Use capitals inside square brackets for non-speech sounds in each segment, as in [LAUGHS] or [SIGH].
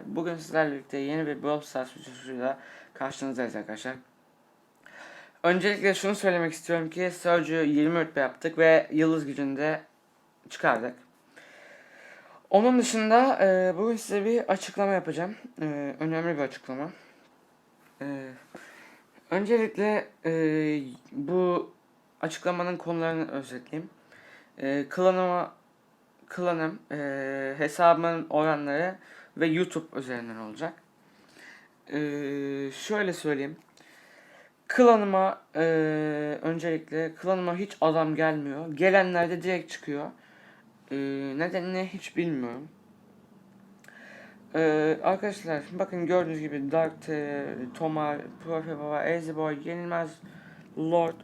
Bugün sizlerle birlikte yeni bir Brawl Stars videosuyla karşınızdayız arkadaşlar. Öncelikle şunu söylemek istiyorum ki Surge'ü 20 rütbe yaptık ve yıldız gücünde çıkardık. Onun dışında e, bugün size bir açıklama yapacağım. E, önemli bir açıklama. E, öncelikle e, bu açıklamanın konularını özetleyeyim. E, klanıma, klanım, e, hesabımın oranları ve YouTube üzerinden olacak. Ee, şöyle söyleyeyim. Klanıma ee, öncelikle klanıma hiç adam gelmiyor. Gelenler de direkt çıkıyor. Ee, nedenini hiç bilmiyorum. Ee, arkadaşlar bakın gördüğünüz gibi Dark Tomar, Profe Baba, Easy Yenilmez, Lord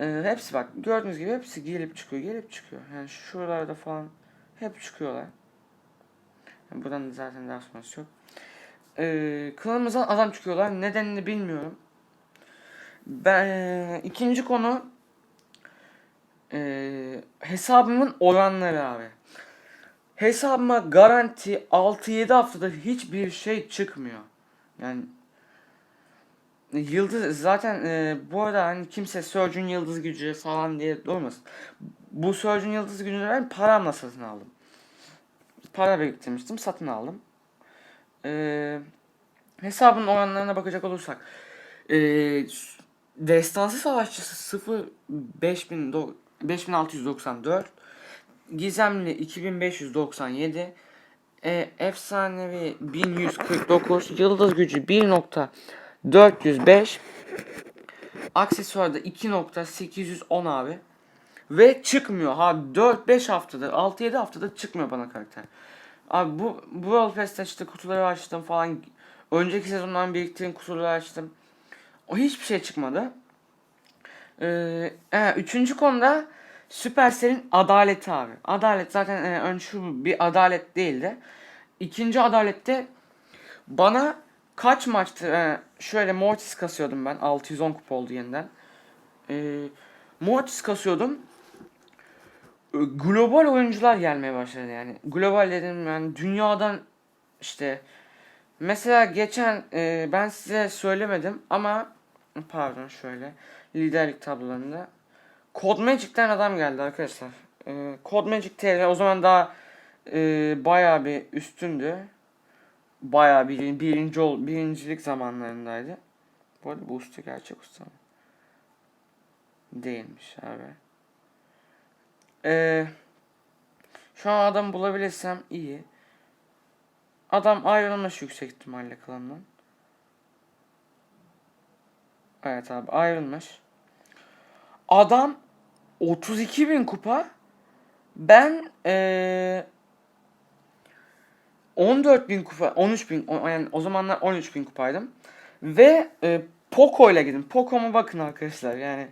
ee, hepsi bak gördüğünüz gibi hepsi gelip çıkıyor gelip çıkıyor. Yani şuralarda falan hep çıkıyorlar. Buradan da zaten daha sonrası yok. Ee, klanımızdan adam çıkıyorlar. Nedenini bilmiyorum. Ben ikinci konu e, hesabımın oranları abi. Hesabıma garanti 6-7 haftada hiçbir şey çıkmıyor. Yani Yıldız zaten e, bu arada hani kimse Surge'un yıldız gücü falan diye durmasın. Bu Surge'un yıldız gücünü ben paramla satın aldım para biriktirmiştim. Satın aldım. Ee, hesabın oranlarına bakacak olursak. Ee, Destansı Savaşçısı 0 5000 do- 5694 Gizemli 2597 e, Efsanevi 1149 Yıldız gücü 1.405 Aksesuarda 2.810 abi ve çıkmıyor. Ha 4-5 haftadır, 6-7 haftadır çıkmıyor bana karakter. Abi bu bu World Fest'te işte kutuları açtım falan. Önceki sezondan biriktirdiğim kutuları açtım. O hiçbir şey çıkmadı. Ee, e, üçüncü konuda Supercell'in adaleti abi. Adalet zaten e, ön şu bir adalet değildi. İkinci adalette bana kaç maçtı e, şöyle Mortis kasıyordum ben. 610 kupa oldu yeniden. E, Mortis kasıyordum global oyuncular gelmeye başladı yani. Global dedim yani dünyadan işte mesela geçen e, ben size söylemedim ama pardon şöyle liderlik tablolarında Code Magic'ten adam geldi arkadaşlar. E, Code Magic TL o zaman daha e, bayağı bir üstündü. Bayağı bir birinci ol, birincilik zamanlarındaydı. Bu arada bu usta gerçek usta? Değilmiş abi. Ee, şu an adam bulabilirsem iyi. Adam ayrılmış yüksek ihtimalle klandan. Evet abi ayrılmış. Adam 32 bin kupa. Ben ee, 14 bin kupa, 13 bin, yani o zamanlar 13 bin kupaydım. Ve e, Poco ile gidin. Poco'ma bakın arkadaşlar yani.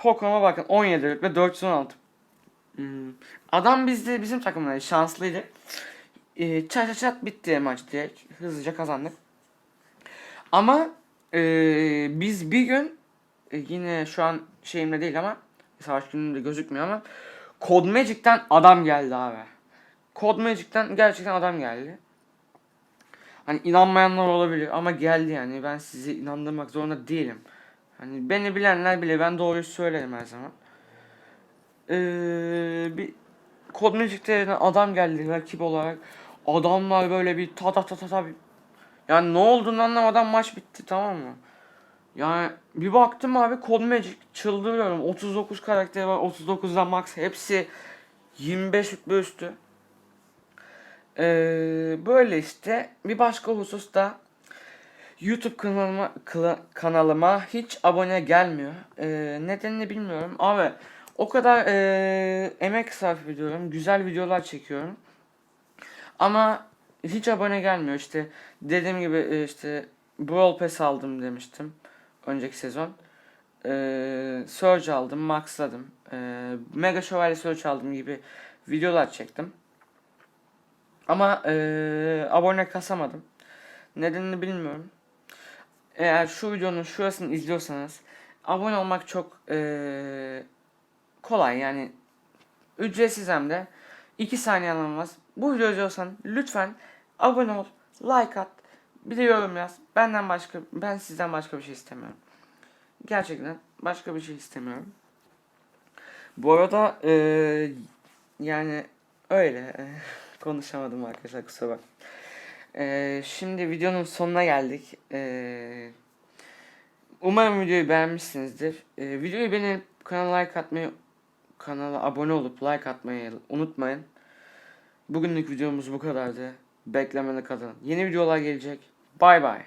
Poco'ma bakın 17 rütbe 416. Hmm. Adam bizde bizim takımda şanslıydı. Ee, çat çat çat bitti maç direkt. Hızlıca kazandık. Ama ee, biz bir gün e, yine şu an şeyimde değil ama savaş gününde gözükmüyor ama Code Magic'ten adam geldi abi. Code Magic'ten gerçekten adam geldi. Hani inanmayanlar olabilir ama geldi yani. Ben sizi inandırmak zorunda değilim. Hani beni bilenler bile ben doğruyu söylerim her zaman. Ee, bir Code Magic'te adam geldi rakip olarak. Adamlar böyle bir ta ta ta ta ta. Yani ne olduğunu anlamadan maç bitti tamam mı? Yani bir baktım abi Code Magic çıldırıyorum. 39 karakteri var 39'dan max hepsi 25 rütbe üstü. Ee, böyle işte bir başka husus da YouTube kanalıma kanalıma hiç abone gelmiyor. Ee, nedenini bilmiyorum. Abi o kadar ee, emek sarf ediyorum. Güzel videolar çekiyorum. Ama hiç abone gelmiyor. İşte dediğim gibi e, işte Brawl Pass aldım demiştim. Önceki sezon. Ee, Surge aldım, maxladım. Ee, Mega Şövalye Surge aldım gibi videolar çektim. Ama ee, abone kasamadım. Nedenini bilmiyorum. Eğer şu videonun şurasını izliyorsanız abone olmak çok ee, kolay yani ücretsiz hem de 2 saniye alınmaz. Bu videoyu izliyorsan lütfen Abone ol, like at, bir de yorum yaz. Benden başka, ben sizden başka bir şey istemiyorum. Gerçekten başka bir şey istemiyorum. Bu arada eee, yani öyle [LAUGHS] konuşamadım arkadaşlar kusura bak. Eee, şimdi videonun sonuna geldik. Eee, umarım videoyu beğenmişsinizdir. Eee, videoyu beğenip kanala like atmayı, kanala abone olup like atmayı unutmayın. Bugünlük videomuz bu kadardı. Beklemede kalın. Yeni videolar gelecek. Bay bay.